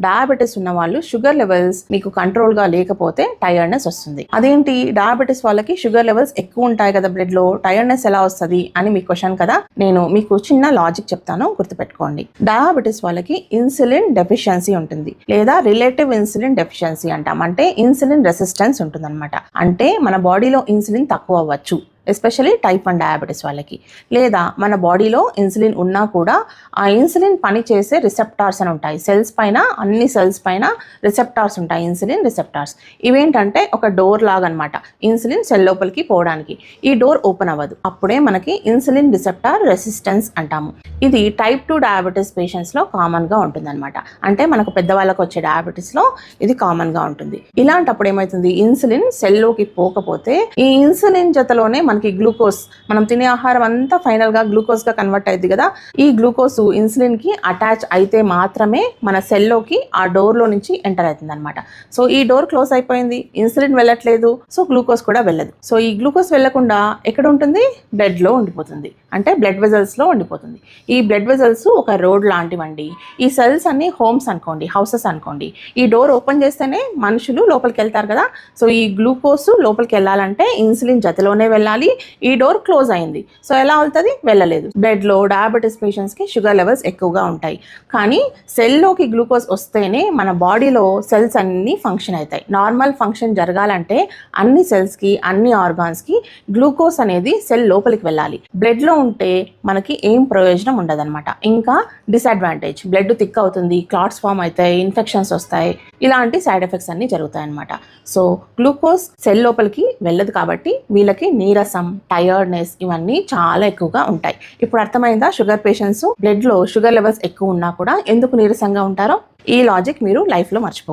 Diabetes ఉన్న వాళ్ళు sugar levels మీకు కంట్రోల్గా లేకపోతే టైర్డ్నెస్ వస్తుంది. అదేంటి? డయాబెటీస్ వాళ్ళకి షుగర్ లెవెల్స్ ఎక్కువ ఉంటాయి కదా బ్లడ్లో. టైర్డ్నెస్ ఎలా వస్తుంది అని మీ క్వశ్చన్ కదా? నేను మీకు చిన్న లాజిక్ చెప్తాను గుర్తుపెట్టుకోండి. డయాబెటీస్ వాళ్ళకి ఇన్సులిన్ డెఫిషియన్సీ ఉంటుంది. లేదా రిలేటివ్ ఇన్సులిన్ డెఫిషియన్సీ అంటాం. అంటే ఇన్సులిన్ రెసిస్టెన్స్ ఉంటుందన్నమాట. అంటే మన బాడీలో ఇన్సులిన్ తక్కువ అవ్వచ్చు. ఎస్పెషలీ టైప్ వన్ డయాబెటీస్ వాళ్ళకి. లేదా మన బాడీలో ఇన్సులిన్ ఉన్నా కూడా ఆ ఇన్సులిన్ పని చేసే రిసెప్టార్స్ అని ఉంటాయి. సెల్స్ పైన అన్ని సెల్స్ పైన రిసెప్టార్స్ ఉంటాయి. ఇన్సులిన్ రిసెప్టార్స్ ఇవేంటంటే ఒక డోర్ లాగా అనమాట ఇన్సులిన్ సెల్ లోపలికి పోవడానికి. ఈ డోర్ ఓపెన్ అవ్వదు. అప్పుడే మనకి ఇన్సులిన్ రిసెప్టార్ రెసిస్టెన్స్ అంటాము. ఇది టైప్ టూ డయాబెటీస్ పేషెంట్స్లో కామన్గా ఉంటుందన్నమాట. అంటే మనకు పెద్దవాళ్ళకి వచ్చే డయాబెటీస్లో ఇది కామన్గా ఉంటుంది. ఇలాంటప్పుడు ఏమవుతుంది ఇన్సులిన్ సెల్లోకి పోకపోతే ఈ ఇన్సులిన్ జతలోనే మన మనకి గ్లూకోజ్ మనం తినే ఆహారం అంతా ఫైనల్గా గ్లూకోజ్గా కన్వర్ట్ అయింది కదా. ఈ గ్లూకోజ్ ఇన్సులిన్కి అటాచ్ అయితే మాత్రమే మన సెల్లోకి ఆ డోర్లో నుంచి ఎంటర్ అవుతుంది అనమాట సో ఈ డోర్ క్లోజ్ అయిపోయింది. ఇన్సులిన్ వెళ్ళట్లేదు. సో గ్లూకోజ్ కూడా వెళ్ళదు. సో ఈ గ్లూకోజ్ వెళ్ళకుండా ఎక్కడ ఉంటుంది? బ్లడ్లో ఉండిపోతుంది. అంటే బ్లడ్ వెజల్స్లో ఉండిపోతుంది. ఈ బ్లడ్ వెజల్స్ ఒక రోడ్ లాంటివండి. ఈ సెల్స్ అన్ని హోమ్స్ అనుకోండి హౌసెస్ అనుకోండి. ఈ డోర్ ఓపెన్ చేస్తేనే మనుషులు లోపలికి వెళ్తారు కదా. సో ఈ గ్లూకోజ్ లోపలికి వెళ్ళాలంటే ఇన్సులిన్ జతలోనే వెళ్ళాలి. ఈ డోర్ క్లోజ్ అయింది. సో ఎలా అవుతుంది వెళ్ళలేదు. బ్లడ్లో డయాబెటీస్ పేషెంట్స్కి షుగర్ లెవెల్స్ ఎక్కువగా ఉంటాయి. కానీ సెల్లోకి గ్లూకోజ్ వస్తేనే మన బాడీలో సెల్స్ అన్నీ ఫంక్షన్ అవుతాయి. నార్మల్ ఫంక్షన్ జరగాలంటే అన్ని సెల్స్కి అన్ని ఆర్గాన్స్కి గ్లూకోజ్ అనేది సెల్ లోపలికి వెళ్ళాలి. బ్లడ్లో ఉంటే మనకి ఏం ప్రయోజనం ఉండదన్నమాట. ఇంకా డిసడ్వాంటేజ్ బ్లడ్ థిక్ అవుతుంది క్లాట్స్ ఫామ్ అవుతాయి ఇన్ఫెక్షన్స్ వస్తాయి. ఇలాంటి సైడ్ ఎఫెక్ట్స్ అన్నీ జరుగుతాయి అన్నమాట సో గ్లూకోజ్ సెల్ లోపలికి వెళ్ళదు కాబట్టి వీళ్ళకి నీరసం టయర్డ్నెస్ ఇవన్నీ చాలా ఎక్కువగా ఉంటాయి. ఇప్పుడు అర్థమైందా? షుగర్ పేషెంట్స్ బ్లడ్లో షుగర్ లెవెల్స్ ఎక్కువ ఉన్నా కూడా ఎందుకు నీరసంగా ఉంటారో? ఈ లాజిక్ మీరు లైఫ్లో మర్చిపో